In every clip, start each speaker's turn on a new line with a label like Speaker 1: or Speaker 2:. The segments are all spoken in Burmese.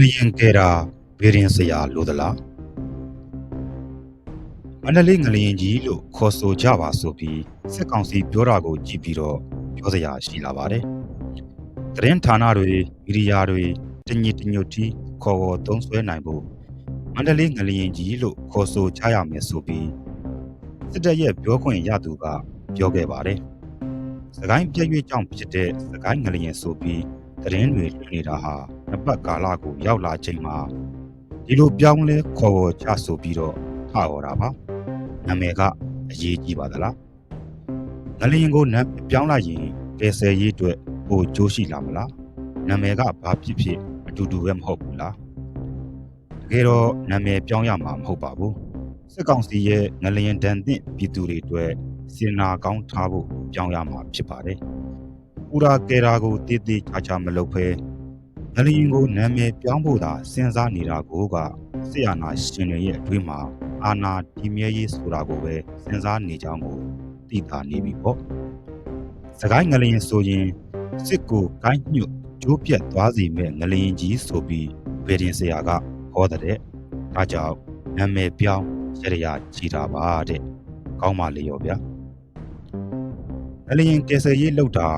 Speaker 1: လျင်ကဲတာဘေးရင်စရာလိုသလားမန္တလေးငလျင်ကြီးလို့ခေါ်ဆိုကြပါဆိုပြီးစစ်ကောင်စီပြောတာကိုကြည့်ပြီးတော့ပြောစရာရှိလာပါတယ်။သတင်းဌာနတွေမီဒီယာတွေတညစ်တညွတ်တီခေါ်ခေါ်သုံးစွဲနိုင်ဖို့မန္တလေးငလျင်ကြီးလို့ခေါ်ဆိုကြရမယ်ဆိုပြီးစစ်တပ်ရဲ့ပြောခွင့်ရသူကပြောခဲ့ပါတယ်။စကိုင်းပြည့်ရွေ့ကြောင့်ဖြစ်တဲ့စကိုင်းငလျင်ဆိုပြီးသတင်းတွေလွှင့်နေတာဟာ နှစ်ပတ်ကာလကိုရောက်လာချိန်မှာဒီလိုပြောင်းလဲခေါ်ခေါ်ချဆိုပြီးတော့ထဟော်တာပါနာမည်ကအရေးကြီးပါသလားငလျင်ကိုနံပြောင်းလိုက်ရင်ကယ်ဆယ်ရေးအတွက်ပိုကြိုးရှိလာမလားနာမည်ကဘာဖြစ်ဖြစ်အတူတူပဲမဟုတ်ဘူးလားတကယ်တော့နာမည်ပြောင်းရမှာမဟုတ်ပါဘူးစစ်ကောင်စီရဲ့ငလျင်တန်သင့်ပြည်သူတွေအတွက်စင်နာကောင်းထားဖို့ပြောင်းရမှာဖြစ်ပါတယ်ပူရာကယ်ရာကိုတည်တည်ချာချာမလုပ်ဖဲ ငလျင်ကိုနာမည်ပြောင်းဖို့သာစဉ်းစားနေတာကိုကဆရာနာရှင်တွေရဲ့အတွင်းမှာအာနာဒီမြဲရေးဆိုတာကိုပဲစဉ်းစားနေကြောင်းကိုသိတာနေပြီပေါ့စကိုင်းငလျင်ဆိုရင်စစ်ကိုကိုင်းညွတ်ကျိုးပြတ်သွားစီမဲ့ငလျင်ကြီးဆိုပြီးဗေဒင်ဆရာကဟောတဲ့ဒါကြောင့်နာမည်ပြောင်းရရကြည်တာပါတဲ့ကောင်းပါလေရောဗျာငလျင်ကယ်ဆယ်ရေးလောက်တာ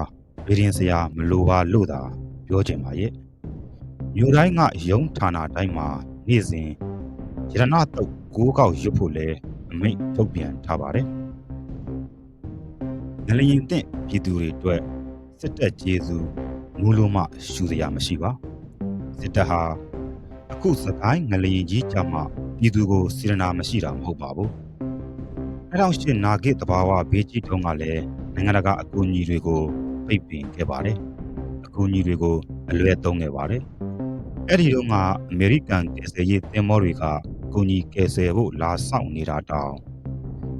Speaker 1: ဗေဒင်ဆရာမလိုပါလို့သာပြောချင်ပါရဲ့ မြို့တိုင်းကရုံးဌာနတိုင်းမှာနေ့စဉ်ရတနာတုတ်ကိုးကောက်ရွတ်ဖို့လဲအမိန့်ထုတ်ပြန်ထားပါတယ်။ငလျင်တဲ့ပြည်သူတွေအတွက်စစ်တပ်ကျေးဇူးမူလို့မှရှူစရာမရှိပါ။စစ်တပ်ဟာအခုစကိုင်းငလျင်ကြီးကြမှာပြည်သူကိုစေရနာမရှိတာမဟုတ်ပါဘူး။2008နာဂစ်တဘာဝဘေးကြီးတုန်းကလည်းနိုင်ငံတကာအကူအညီတွေကိုပိတ်ပင်ခဲ့ပါတယ်။အကူအညီတွေကိုအလွဲသုံးခဲ့ပါတယ်။ အဲ့ဒီတော့ကအမေရိကန်ကယ်ဆယ်ရေးသင်္ဘောတွေကကူညီကယ်ဆယ်ဖို့လာဆောင်နေတာတောင်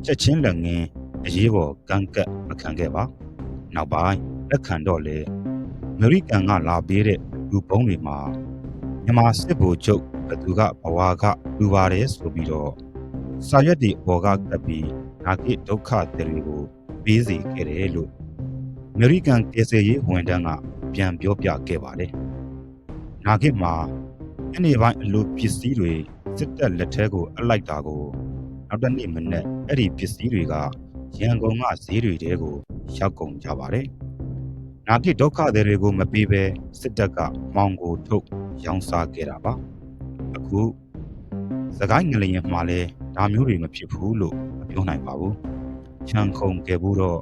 Speaker 1: ချက်ချင်းလက်ငင်းအရေးပေါ်ကန့်ကတ်မခံခဲ့ပါနောက်ပိုင်းလက်ခံတော့လေအမေရိကန်ကလာပေးတဲ့လူပုံးတွေမှာမြန်မာစစ်ဗိုလ်ချုပ်ဘသူကဘဝကလူပါတယ်ဆိုပြီးတော့စာရွက်တွေပေါ်ကကပ်ပြီးနာကိဒုက္ခတွေကိုပေးစီခဲ့တယ်လို့အမေရိကန်ကယ်ဆယ်ရေးဝန်ထမ်းကပြန်ပြောပြခဲ့ပါတယ် နာကိမှာအနေပိုင်းအလိုပစ္စည်းတွေစစ်တပ်လက်ထဲကိုအလိုက်တာကိုနောက်တစ်နေ့မနေ့အဲ့ဒီပစ္စည်းတွေကရန်ကုန်ကဈေးတွေတဲကိုရောက်ကုန်ကြပါတယ်။နာကိဒုက္ခတွေကိုမပေးဘဲစစ်တပ်ကမောင်ကိုထုတ်ရောင်းစားခဲ့တာပါ။အခုစကိုင်းငလျင်မှာလဲဒါမျိုးတွေမဖြစ်ဘူးလို့မပြောနိုင်ပါဘူး။ချန်ခုံခဲ့ဘူးတော့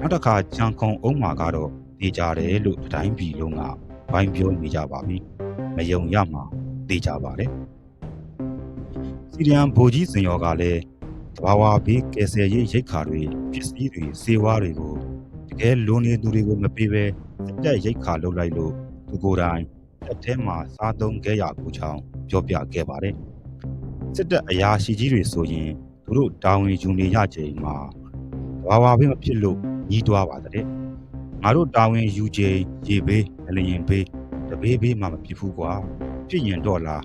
Speaker 1: နောက်တစ်ခါချန်ခုံအုံးမှာကတော့တေးကြတယ်လို့တိုင်းပြည်လုံးက ဘိုင်းပြောနေကြပါပြီ။မယုံရမှာတေးကြပါတယ်။စီရီယန်ဗိုလ်ကြီးစင်ရော်ကလည်းတဘာဝဘေးကယ်ဆယ်ရေးရိတ်ခါတွေပစ္စည်းတွေစေဝါတွေကိုတကယ်လိုနေသူတွေကိုမပေးဘဲစစ်တပ်ရိတ်ခါလုပ်လိုက်လို့သူကိုယ်တိုင်တက်ထဲမှာစားသုံးခဲ့ရကူချောင်းပြောပြခဲ့ပါတယ်စစ်တပ်အရာရှိကြီးတွေဆိုရင်သူတို့တာဝန်ယူနေရချိန်မှာတဘာဝဘေးမဖြစ်လို့ညီးတွားပါတဲ့ငါတို့တာဝန်ယူချိန်ရေဘေးအ လျင်ဘေးတဘေးဘေးမှမဖြစ်ဘူးကွာဖြစ်ရင်တော့လား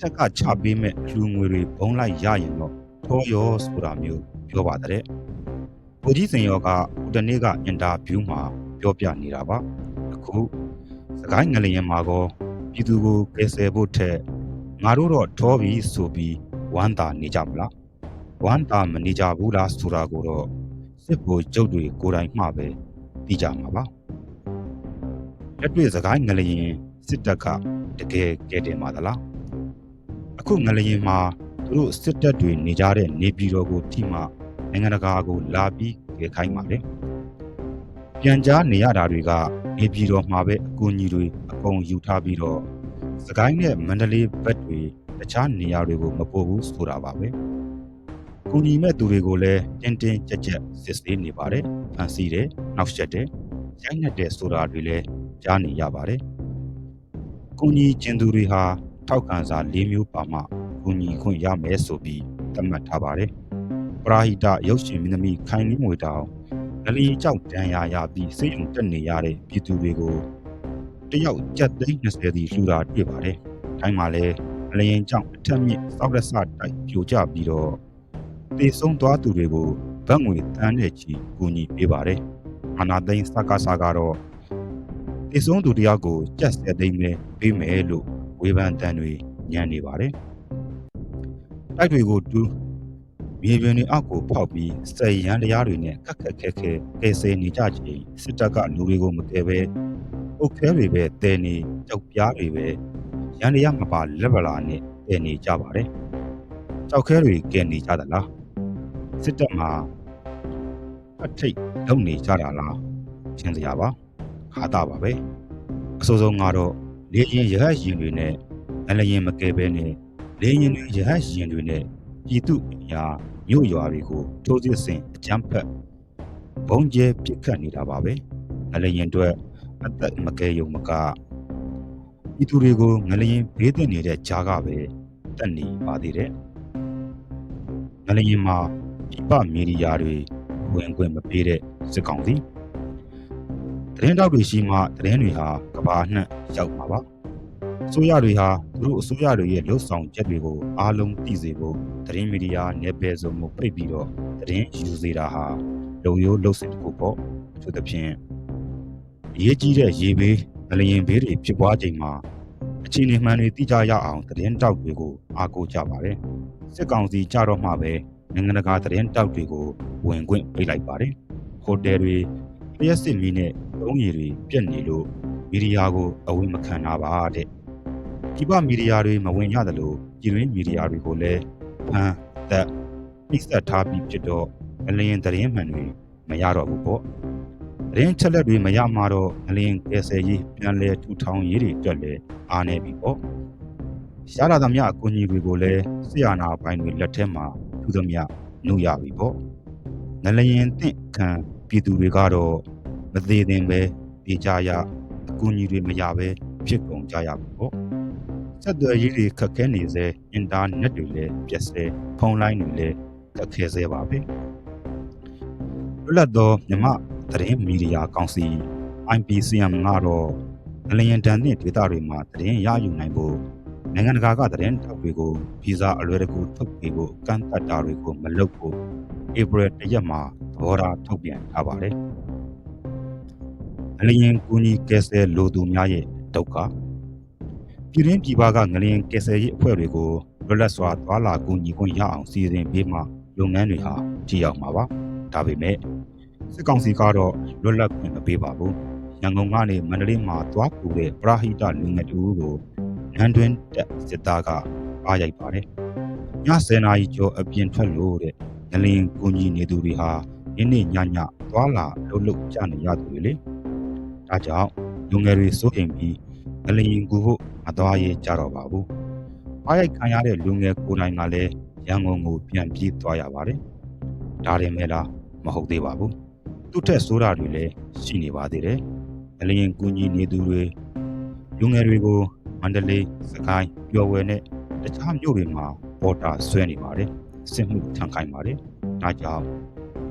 Speaker 1: ထက်ကချပေးမဲ့အလူငွေတွေဘုံလိုက်ရရင်တော့ထောရောဆိုတာမျိုးပြောပါတဲ့။ကိုကြီးစင်ရောကဦးတနေ့ကအင်တာဗျူးမှာပြောပြနေတာပါ။အခုစကိုင်းငလျင်မှာကောပြည်သူကိုကယ်ဆယ်ဖို့ထက်ငါတို့တော့ထောပြီးဆိုပြီးဝမ်းသာနေကြမလား။ဝမ်းသာမနေကြဘူးလားဆိုတာကိုတော့စစ်ဘိုလ်ကျုပ်တွေကိုယ်တိုင်မှပဲသိကြမှာပါ။ လက်တွေ့စကိုင်းငလျင်စစ်တပ်ကတကယ်ကဲတင်ပါသလား။အခုငလျင်မှာသူတို့စစ်တပ်တွေနေကြတဲ့နေပြည်တော်ကိုထိမှနိုင်ငံတကာကိုလာပြီးခေခိုင်းပါတယ်။ပြန်ကြားနေရတာတွေကနေပြည်တော်မှာပဲအကူအညီတွေအကုန်ယူထားပြီးတော့စကိုင်းနဲ့မန္တလေးဘက်တွေတခြားနေရာတွေကိုမပို့ဘူးဆိုတာပါပဲ။ကူညီမဲ့သူတွေကိုလည်းတင်းတင်းကြပ်ကြပ်စစ်ဆေးနေပါတယ်။ဖန်ဆီးတယ်၊နောက်ဆက်တယ်၊ရိုက်နှက်တယ်ဆိုတာတွေလည်း ကြားနေရပါတယ်။ကူညီကျင်သူတွေဟာထောက်ခံစာ၄မျိုးပါမှကူညီခွင့်ရမယ်ဆိုပြီးသတ်မှတ်ထားပါတယ်။ပရာဟိတရုပ်ရှင်မင်းသမီးခိုင်လင်းငွေတောင်ငလီကြောက်တန်ရာရပြီးစိတ်ုံတက်နေရတဲ့ပြည်သူတွေကိုတယောက်ကြက်သိန်း20စီလှူတာတွေ့ပါတယ်။ထိုင်းမှာလည်းအလရင်ကြောင့်အထက်မြင့်စောက်လက်စတိုက်ပြိုကျပြီးတော့တေဆုံးသွားသူတွေကိုဗတ်ငွေတန်းတဲ့ချီကူညီပေးပါတယ်။အာနာသိန်းစကားစာကတော့ တေဆုံးသူတယောက်ကိုကြက်စက်သိန်းပဲပေးမယ်လို့ဝေဖန်တန်တွေညံနေပါတယ်တိုက်တွေကိုတူးမြေပြင်တွေအောက်ကိုဖောက်ပြီးစက်ရန်တရားတွေနဲ့ခက်ခက်ခဲခဲကယ်ဆယ်နေကြချိန်စစ်တပ်ကလူတွေကိုမကယ်ပဲအုတ်ခဲတွေပဲတဲနေကြောက်ပြားတွေပဲရန်တရားမပါလက်ဗလာနဲ့တဲနေကြပါတယ်ကြောက်ခဲတွေကယ်နေကြသလားစစ်တပ်မှာအထိတ်လုံနေကြတာလားရှင်းစရာပါ ခါတာပါပဲအစိုးဆုံးကတော့လေရင်ရဟတ်ရင်တွေနဲ့အလရင်မကယ်ပဲနဲ့လေရင်တွေရဟတ်ရင်တွေနဲ့ပြည်သူအရာမြို့ရွာတွေကိုထိုးစစ်ဆင်အကြမ်းဖက်ဘုံကျဲပစ်ခတ်နေတာပါပဲအလရင်တွေအသက်မကယ်ရုံမကပြည်သူတွေကိုငလျင်ဘေးသင့်နေတဲ့ကြားကပဲတက်နေပါသေးတယ်ငလျင်မှာပြပမီဒီယာတွေဝင်ခွင့်မပေးတဲ့စစ်ကောင်စီ သတင်းတောက်တွေရှိမှသတင်းတွေဟာကဘာနှံ့ရောက်မှာပါအစိုးရတွေဟာသူတို့အစိုးရတွေရဲ့လှုပ်ဆောင်ချက်တွေကိုအားလုံးသိစေဖို့သတင်းမီဒီယာနယ်ပယ်စုံကိုပိတ်ပြီးတော့သတင်းယူစေတာဟာလုံရိုးလှုပ်စစ်တစ်ခုပေါ့အထူးသဖြင့်အရေးကြီးတဲ့ရေဘေးငလျင်ဘေးတွေဖြစ်ပွားချိန်မှာအခြေအနေမှန်တွေသိကြရအောင်သတင်းတောက်တွေကိုအားကိုးကြပါတယ်စစ်ကောင်စီကြတော့မှပဲနိုင်ငံတကာသတင်းတောက်တွေကိုဝင်ခွင့်ပေးလိုက်ပါတယ်ဟိုတယ်တွေ လျှက်စစ်မီးနဲ့သုံးရည်တွေပြက်နေလို့မီဒီယာကိုအဝေးမခံတာပါတဲ့ဒီပမီဒီယာတွေမဝင်ရတယ်လို့ပြည်တွင်းမီဒီယာတွေကိုလည်းဖမ်းသက်နှိစက်ထားပြီးဖြစ်တော့အလင်းသတင်းမှန်တွေမရတော့ဘူးပေါ့သတင်းချက်လက်တွေမရမှာတော့အလင်းကယ်ဆယ်ရေးပြန်လဲထူထောင်ရေးတွေအတွက်လည်းအားနေပြီပေါ့ရလာသမျှအကူအညီတွေကိုလည်းဆရာနာပိုင်းတွေလက်ထဲမှာထူသမျှနှုတ်ရပြီပေါ့ငလျင်တင့်ခံ ပြည်သူတွေကတော့မသေးသင်ပဲနေကြရအကူအညီတွေမရပဲဖြစ်ကုန်ကြရပြီပေါ့ဆက်သွယ်ရေးတွေခက်ခဲနေစေအင်တာနက်တွေလည်းပြတ်ဆဲဖုန်းလိုင်းတွေလည်းခက်ခဲစေပါပဲလွတ်လပ်သောမြမသတင်းမီဒီယာကောင်စီ IPCM ကတော့အလျင်တန်တဲ့ဒေသတွေမှာသတင်းရယူနိုင်ဖို့နိုင်ငံတကာကသတင်းထောက်တွေကိုဗီဇာအလွယ်တကူထုတ်ပေးဖို့ကန့်သတ်တာတွေကိုမလုပ်ဖို့ ဧပြီတရက်မှာသဘောထားထုတ်ပြန်ထားပါတယ်။အလျင်ကူညီကယ်ဆယ်လိုသူများရဲ့ဒုက္ခပြည်ရင်းပြည်ပကငလျင်ကယ်ဆယ်ရေးအဖွဲ့တွေကိုလွတ်လပ်စွာသွာလာကူညီခွင့်ရအောင်စီစဉ်ပေးမှလုပ်ငန်းတွေဟာကြည်ရောက်မှာပါ။ဒါပေမဲ့စစ်ကောင်စီကတော့လွတ်လပ်ခွင့်မပေးပါဘူး။ရန်ကုန်ကနေမန္တလေးမှာသွားကူတဲ့ပရာဟိတလူငယ်တူကိုနန်းတွင်းတက်စစ်သားကအားရိုက်ပါတယ်။ည10နာရီကျော်အပြင်ထွက်လို့တဲ့ ငလင်ကူညီနေသူတွေဟာယနေ့ညညသွားလာလှုပ်လှုပ်ကြနေရသူတွေလေ။ဒါကြောင့်လူငယ်တွေစိုးရိမ်ပြီးငလင်ကူဖို့မသွားရဲကြတော့ပါဘူး။အားရိုက်ခံရတဲ့လူငယ်ကိုယ်တိုင်ကလည်းရန်ကုန်ကိုပြန်ပြေးသွားရပါတယ်။ဒါရင်မဲလားမဟုတ်သေးပါဘူး။သူ့ထက်ဆိုးတာတွေလည်းရှိနေပါသေးတယ်။ငလျင်ကူညီနေသူတွေလူငယ်တွေကိုမန္တလေးစကိုင်းပျော်ဝယ်နဲ့တခြားမြို့တွေမှာပေါ်တာဆွဲနေပါတယ်။ စစ်မှုထမ်းခိုင်းပါတယ်။ဒါကြောင့်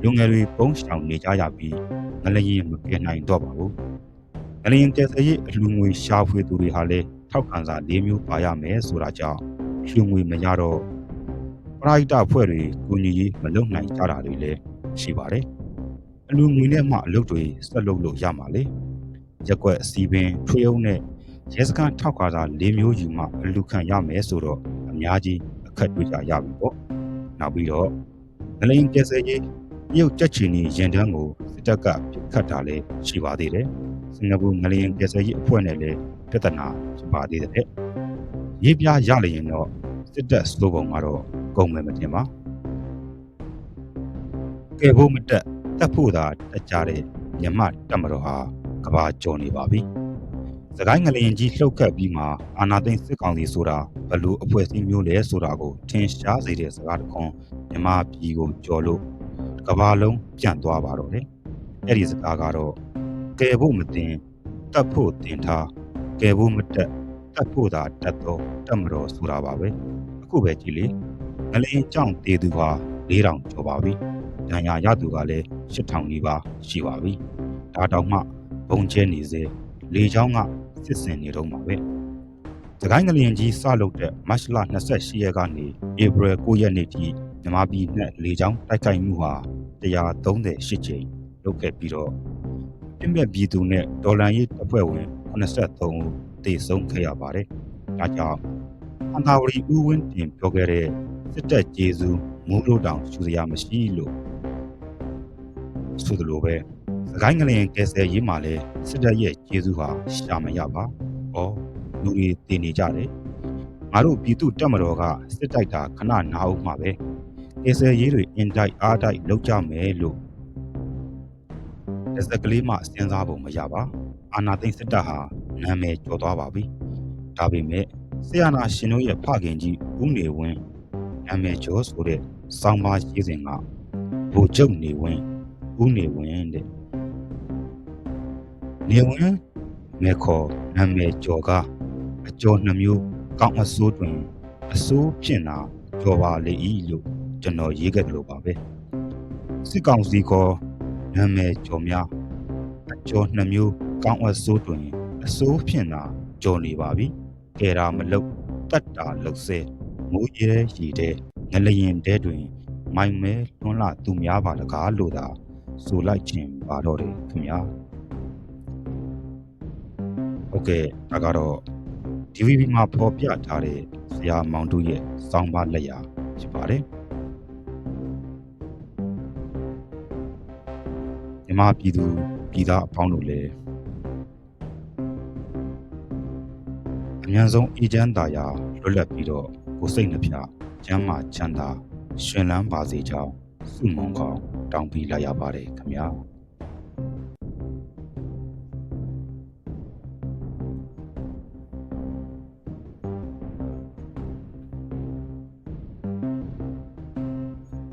Speaker 1: လူငယ်တွေပုံရှောင်နေကြရပြီးငလျင်မပြေနိုင်တော့ပါဘူး။ငလျင်ကယ်ဆယ်ရေးအလှငွေရှာဖွေသူတွေဟာလည်းထောက်ခံစာ၄မျိုးပါရမယ်ဆိုတာကြောင့်လှငွေမရတော့ပရိုက်တာဖွဲ့တွေကူညီရေးမလုပ်နိုင်ကြတာတွေလည်းရှိပါတယ်။အလူငွေနဲ့မှအလုပ်တွေဆက်လုပ်လို့ရမှာလေ။ရက်ွက်စီပင်ထွေးအောင်နဲ့ရဲစခန်းထောက်ကားစာ၄မျိုးယူမှအလူခံရမယ်ဆိုတော့အများကြီးအခက်တွေ့ကြရပြီပေါ့ နောက်ပြီးတော့ငလိန်ကယ်ဆယ်ရေးရုပ်ချက်ချီနီရင်တန်းကိုစစ်တပ်ကပြစ်ခတ်တာလည်းရှိပါသေးတယ်စင်ကာပူငလိန်ကယ်ဆယ်ရေးအဖွဲ့နဲ့လည်းပြဿနာဖြစ်ပါသေးတယ်ရေးပြရလျင်တော့စစ်တပ်စတိုးပုံကတော့ကုန်မယ်မတင်ပါကဲဖို့မတက်တက်ဖို့သာတက်ကြတဲ့မြမတက်မတော်ဟာကဘာကြော်နေပါပြီ စကိုင်းငလျင်ကြီးလှုပ်ခတ်ပြီးမှအာနာသိန်းစစ်ကောင်စီဆိုတာဘလို့အဖွဲ့အစည်းမျိုးလဲဆိုတာကိုထင်ရှားစေတဲ့စကားတစ်ခွန်းမြမပြည်ကိုကြော်လို့ကဘာလုံးပြန့်သွားပါတော့တယ်။အဲ့ဒီစကားကတော့ကယ်ဖို့မတင်တက်ဖို့တင်ထားကယ်ဖို့မတက်တက်ဖို့သာတက်တော့တက်မတော်ဆိုတာပါပဲ။အခုပဲကြည်လေငလျင်ကြောင့်တေသူဟာ4000ကျော်ပါပြီ။ဒဏ်ရာရသူကလည်း8000နီးပါးရှိပါပြီ။ဒါတောင်မှဘုံကျဲနေစေလေချောင်းက စစ်စင်နေတော့မှာပဲ။သခိုင်းငလျင်ကြီးစလုပ်တဲ့မတ်လ28ရက်ကနေဧပြီ9ရက်နေ့ထိမြန်မာပြည်နဲ့လေချောင်းတိုက်ခိုက်မှုဟာ138ကြိမ်လုပ်ခဲ့ပြီးတော့ပြင်းပြပြည်သူနဲ့ဒေါ်လာရေးတပ်ဖွဲ့ဝင်83ဦးတေဆုံးခဲ့ရပါတယ်ဒါကြောင့်အန္တာဝရီဦးဝင်းတင်ပြောခဲ့တဲ့စစ်တပ်ကျေးဇူးမိုးလို့တောင်ရှူစရာမရှိလို့ဆိုသလိုပဲစ ကိုင်းငလျင်ကယ်ဆယ်ရေးမှာလဲစစ်တပ်ရဲ့ကျေးဇူးဟာရှာမရပါ။ဩလူတွေတည်နေကြတယ်။ငါတို့ပြည်သူတက်မတော်ကစစ်တိုက်တာခဏနာအောင်မှာပဲ။ကယ်ဆယ်ရေးတွေအင်တိုက်အားတိုက်လုပ်ကြမယ်လို့တစ်စက်ကလေးမှစဉ်းစားဖို့မရပါ။အာနာသိန်းစစ်တပ်ဟာနာမည်ကျော်သွားပါပြီ။ဒါပေမဲ့ဆရာနာရှင်တို့ရဲ့ဖခင်ကြီးဦးနေဝင်းနာမည်ကျော်ဆိုတဲ့စောင်းပါရေးစဉ်ကဗိုလ်ချုပ်နေဝင်းဦးနေဝင်းတဲ့ နေဝင်းမေခေါ်နာမည်ကျော်ကအကျော်နှမျိုးကောင်းအစိုးတွင်အစိုးဖြစ်နာကျော်ပါလေ၏လို့ကျွန်တော်ရေးခဲ့တယ်လို့ပါပဲစစ်ကောင်စီကနာမည်ကျော်များအကျော်နှမျိုးကောင်းအစိုးတွင်အစိုးဖြစ်နာကျော်နေပါပြီကဲတာမလုတ်တတ်တာလုတ်ဆဲမိုးရဲရည်တဲ့ငလျင်တဲတွင် မိုင်မဲလွန်းလာသူများပါတကားလို့သာဆိုလိုက်ခြင်းပါတော့တယ်ခင်ဗျာ ဟုတ်ကဲ့ဒါကတော့ DVB မှာဖော်ပြထားတဲ့ဆရာမောင်တို့ရဲ့စောင်းပါလက်ရာဖြစ်ပါတယ်မြမပြည်သူပြည်သားအပေါင်းတို့လည်းအများဆုံးအေဂျင့်တာယာလွတ်လပ်ပြီးတော့ကိုယ်စိတ်နှပြကျမ်းမာချမ်းသာရှင်လန်းပါစေကြောင်းဆုမွန်ကောင်းတောင်းပေးလိုက်ရပါတယ်ခင်ဗျာ